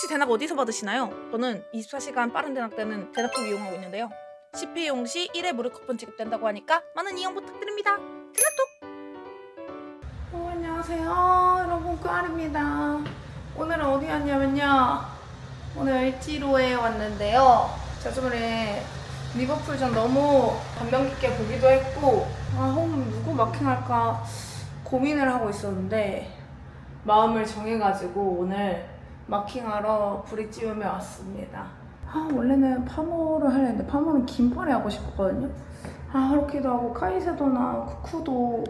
혹시 대낙 어디서 받으시나요? 저는 24시간 빠른 대낙 때는 대낙통 이용하고 있는데요. 10회 이용 시 1회 무료 쿠폰 지급된다고 하니까 많은 이용 부탁드립니다. 대낙통! 어, 안녕하세요. 여러분, 끄알입니다. 오늘은 어디 왔냐면요. 오늘 을지로에 왔는데요. 저번에 리버풀전 너무 감명 깊게 보기도 했고 아, 홈 누구 마킹할까 고민을 하고 있었는데 마음을 정해가지고 오늘 마킹하러 브릿지움에 왔습니다. 아 원래는 파모를 하려 했는데 파모는 긴팔에 하고 싶었거든요. 아 그렇기도 하고 카이세도나 쿠쿠도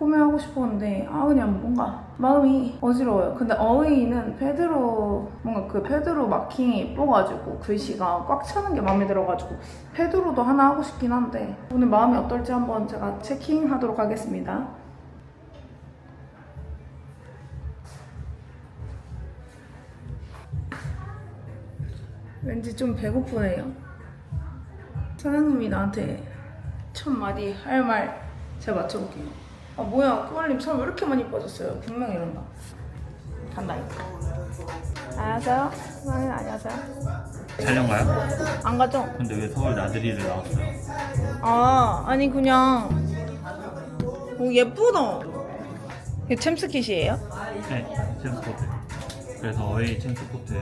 홈에 하고 싶었는데 아 그냥 뭔가 마음이 어지러워요. 근데 어웨이는 페드로 뭔가 그 페드로 마킹이 예뻐가지고 글씨가 꽉 차는 게 마음에 들어가지고 페드로도 하나 하고 싶긴 한데 오늘 마음이 어떨지 한번 제가 체킹하도록 하겠습니다. 왠지 좀 배고프네요. 사장님이 나한테 첫 마디 할 말 제가 맞춰볼게요. 아 뭐야 꾸알님 살 왜 이렇게 많이 빠졌어요? 분명히 이런다. 간다 이거. 안녕하세요. 사장님 안녕하세요. 촬영 가요? 안 가죠? 근데 왜 서울 나들이를 나왔어요? 아 아니 그냥 오 예쁘다. 이게 챔스킷이에요? 네, 챔스 코트. 그래서 어웨이 챔스 코트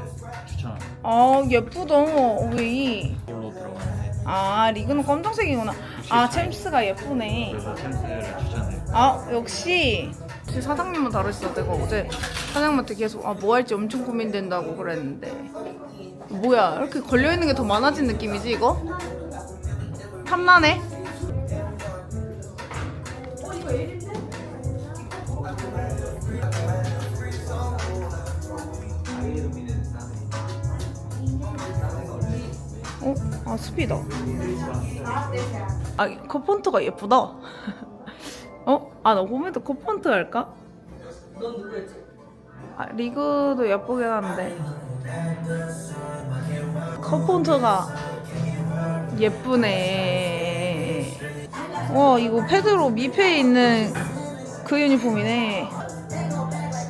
추천합니다. 아 예쁘다. 왜? 이걸로 들어가는데 아 리그는 검정색이구나. 아 챔스가 예쁘네. 그래서 챔스를 추천해요. 아 역시 역시 사장님은 다르시다 내가 어제 사장님한테 계속 아 뭐 할지 엄청 고민된다고 그랬는데 뭐야 이렇게 걸려있는 게 더 많아진 느낌이지 이거? 탐나네? 스피다 아 컵폰트가 예쁘다 어? 아, 나 홈에도 코펀트 할까? 아, 리그도 예쁘긴 한데. 코펀트가 예쁘네. 와, 이거 패드로 미페에 있는 그 유니폼이네.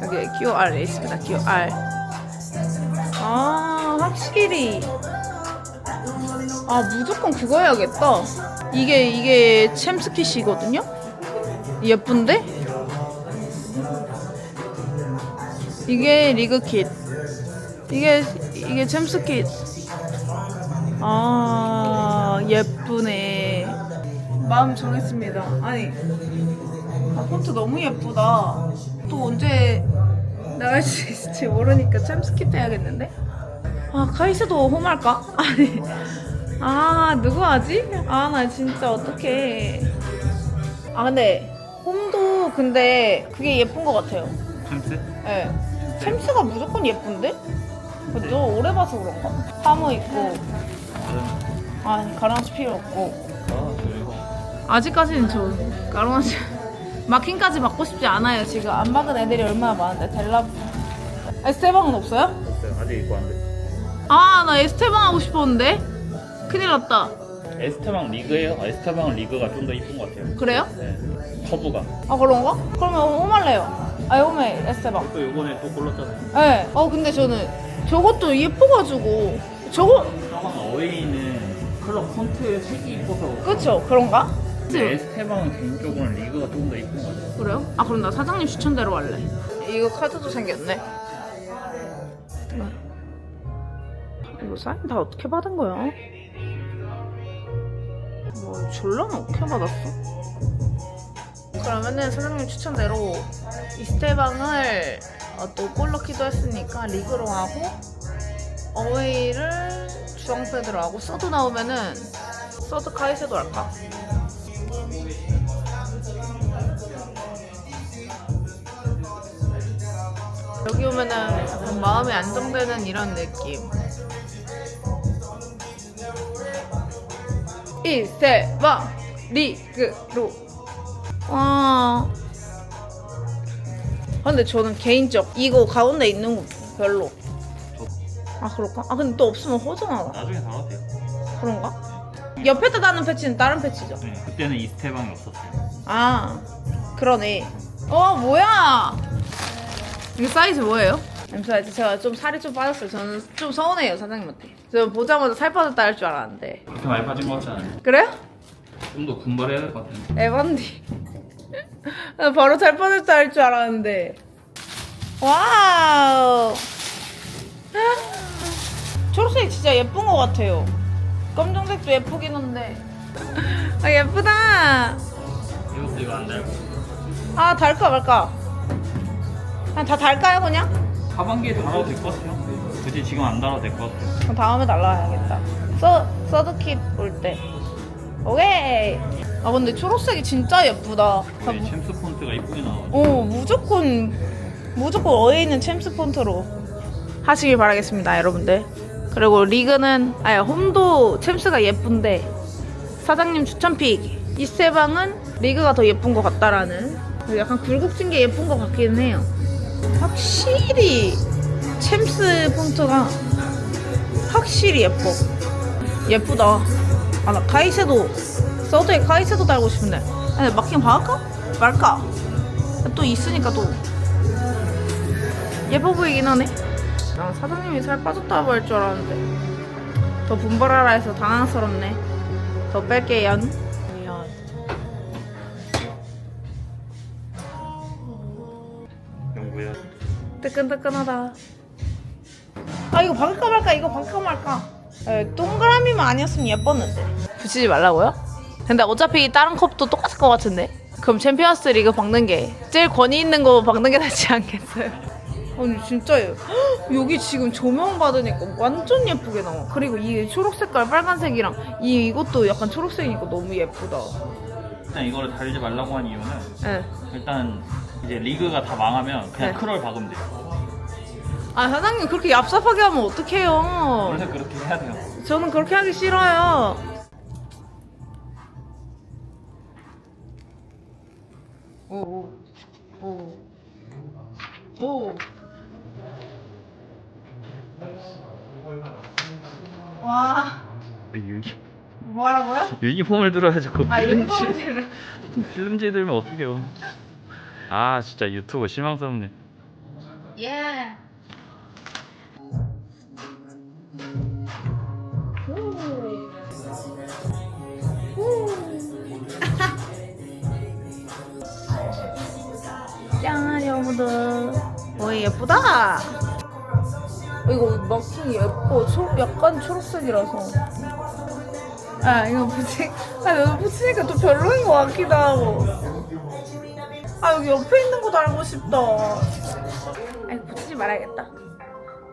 여기 QR에 있습니다, QR. 아, 확실히. 아, 무조건 그거 해야겠다. 이게, 이게 챔스킷이거든요? 예쁜데? 이게 리그킷. 이게 이게 챔스킷. 아 예쁘네. 마음 정했습니다. 아니 아 폰트 너무 예쁘다. 또 언제 나갈 수 있을지 모르니까 챔스킷 해야겠는데? 아 카이스도 홈할까? 아니 아 누구 하지? 아 나 진짜 어떡해. 아 근데 홈도 근데 그게 예쁜 것 같아요. 챔스? 예. 챔스가 무조건 예쁜데? 너 오래 봐서 그런가? 파머 있고 아니 가랑치 필요 없고 아, 아직까지는 저 가랑치 마킹까지 받고 싶지 않아요 지금 안 받은 애들이 얼마나 많은데 델라 에스테방은 없어요? 없어요. 아직 입고 안 돼. 아 나 에스테방 하고 싶었는데 큰일 났다 에스테방 리그예요. 아, 에스테방 리그가 좀 더 이쁜 것 같아요. 그래요? 네. 커브가. 아 그런가? 그러면 홈할래요 아 홈해 에스테방 또 요번에 또 골랐잖아요. 네. 어 근데 저는 저것도 예뻐가지고 저거 저건 어웨이는 클럽 폰트의 색이 이뻐서. 그쵸 그런가? 근데 에스테방은 개인적으로는 리그가 조금 더 이쁜 것 같아요. 그래요? 아 그럼 나 사장님 추천대로 할래. 이거 카드도 생겼네. 이거 사인 다 어떻게 받은 거야? 뭐 졸라는 어떻게 받았어? 그러면은 사장님 추천대로 이스테방을 어, 또 골넣기도 했으니까 리그로 하고 어웨이를 주황패드로 하고 서드 나오면은 서드 카이세도 할까? 여기 오면은 마음이 안정되는 이런 느낌. 이세방 리그로. 와. 아, 근데 저는 개인적 이거 가운데 있는 거 별로. 아 그럴까? 아 근데 또 없으면 허전하다. 나중에 달아도 돼요. 그런가? 옆에다 다는 패치는 다른 패치죠. 네. 그때는 이스테방이 없었어요. 아 그러네. 어 뭐야? 이거 사이즈 뭐예요? 잠시만요. 제가 좀 살이 좀 빠졌어요. 저는 좀 서운해요, 사장님한테. 저 보자마자 살 빠졌다 할 줄 알았는데. 그렇게 많이 빠진 것 같지 않아요? 그래요? 좀더 군발해야 될 것 같아요. 에반디. 나 바로 살 빠졌다 할 줄 알았는데. 와우. 초록색 진짜 예쁜 것 같아요. 검정색도 예쁘긴 한데. 아, 예쁘다. 이것도 이거 안 달고. 아, 달까 말까? 그냥 다 달까요, 그냥? 하반기에 달아도 될 것 같아요. 굳이 지금 안 달아도 될 것 같아요. 그럼 다음에 날라와야겠다. 서, 서드킷 올 때. 오케이. 아, 근데 초록색이 진짜 예쁘다. 아, 저희 무- 챔스 폰트가 이쁘게 나와가지고. 어, 무조건, 무조건 어에 있는 챔스 폰트로 하시길 바라겠습니다, 여러분들. 그리고 리그는, 아니, 홈도 챔스가 예쁜데, 사장님 추천픽. 이세방은 리그가 더 예쁜 것 같다라는. 약간 굴곡진 게 예쁜 것 같기는 해요. 확실히 챔스 폰트가 확실히 예뻐. 예쁘다. 아, 나 카이세도, 서드에 카이세도 달고 싶은데. 아니, 마킹 박을까? 말까? 또 있으니까 또 예뻐 보이긴 하네. 난 사장님이 살 빠졌다고 할 줄 알았는데 더 분발하라 해서 당황스럽네. 더 뺄게요. 뜨끈뜨끈하다. 아 이거 박을까 말까 이거 박을까 말까. 에, 동그라미만 아니었으면 예뻤는데. 붙이지 말라고요? 근데 어차피 다른 컵도 똑같을 것 같은데. 그럼 챔피언스 리그 박는 게 제일 권위 있는 거 박는 게 낫지 않겠어요? 아니 진짜예요. 헉, 여기 지금 조명 받으니까 완전 예쁘게 나와. 그리고 이 초록 색깔 빨간색이랑 이 이것도 약간 초록색이니까 너무 예쁘다. 일단 이거를 달지 말라고 한 이유는 예. 일단 이제 리그가 다 망하면 그냥 네. 크롤 박으면 돼요. 아 사장님 그렇게 얍삽하게 하면 어떡해요? 원래 그렇게 해야 돼요. 저는 그렇게 하기 싫어요. 오, 오, 오, 오. 와, 뭐라고요? 유니폼을 들어야지 그 아, 유니폼을 필름지 들면 어떡해요. 아 진짜 유튜브 실망스럽네. 예. 짠 여러분들 오 예쁘다 어, 이거 마킹 예뻐 초, 약간 초록색이라서 아 이거 붙이 아 이거 붙이니까 또 별로인 것 같기도 하고 아 여기 옆에 있는 거 달고 싶다. 아 이거 붙이지 말아야겠다.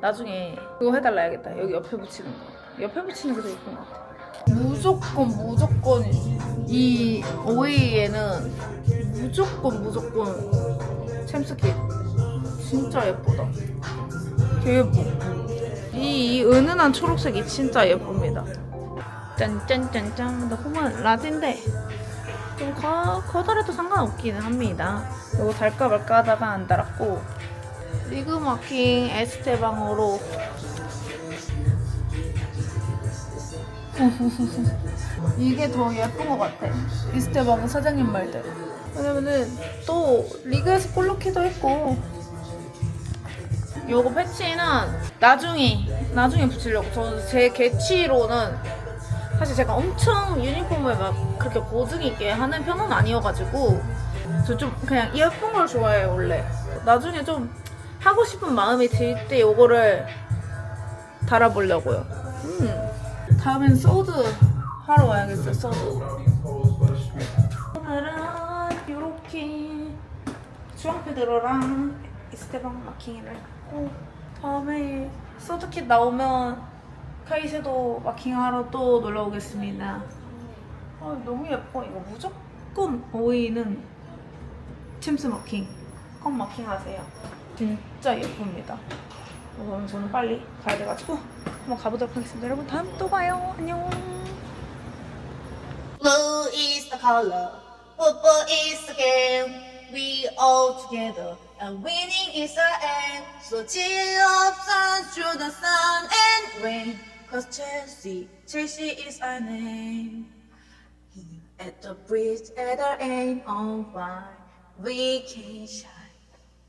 나중에 이거 해달라 야겠다. 여기 옆에 붙이는 거. 옆에 붙이는 게 더 예쁜 것 같아. 무조건 무조건 이 오이에는 무조건 무조건 챔스킷 진짜 예쁘다. 개 예뻐. 이, 이 은은한 초록색이 진짜 예쁩니다. 짠짠짠짠. 나 홈은 라지인데 좀 커, 커더라도 상관없기는 합니다. 이거 달까 말까 하다가 안 달았고. 리그 마킹 에스테방으로. 이게 더 예쁜 것 같아. 이스테방 사장님 말대로. 왜냐면은 또 리그에서 골로키도 했고. 요거 패치는 나중에 나중에 붙이려고. 저는 제 개취로는 사실 제가 엄청 유니폼을 막 그렇게 고증 있게 하는 편은 아니어가지고 저 좀 그냥 예쁜 걸 좋아해요 원래. 나중에 좀 하고 싶은 마음이 들 때 요거를 달아보려고요. 음. 다음엔 소드 하러 와야겠어요 소드. 오늘은 요렇게 주황페드로랑 이스테방 마킹을 했고 다음에 소드킷 나오면 카이세도 마킹하러 또 놀러 오겠습니다 아 너무 예뻐 이거 무조건 오이는 챔스 마킹 꼭 마킹하세요 진짜 예쁩니다 그럼 저는 빨리 가야 돼가지고 한번 가보도록 하겠습니다 여러분 다음에 또 봐요 안녕 Blue is the color, football is the game. We all together, and winning is the aim. So cheer up, sun through the sun and rain. Cause Chelsea, Chelsea is our name. Here at the bridge, at our aim on fire, we can shine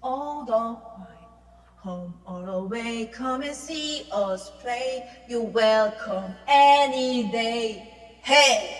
all the while. home or away. Come and see us play. You're welcome any day. Hey!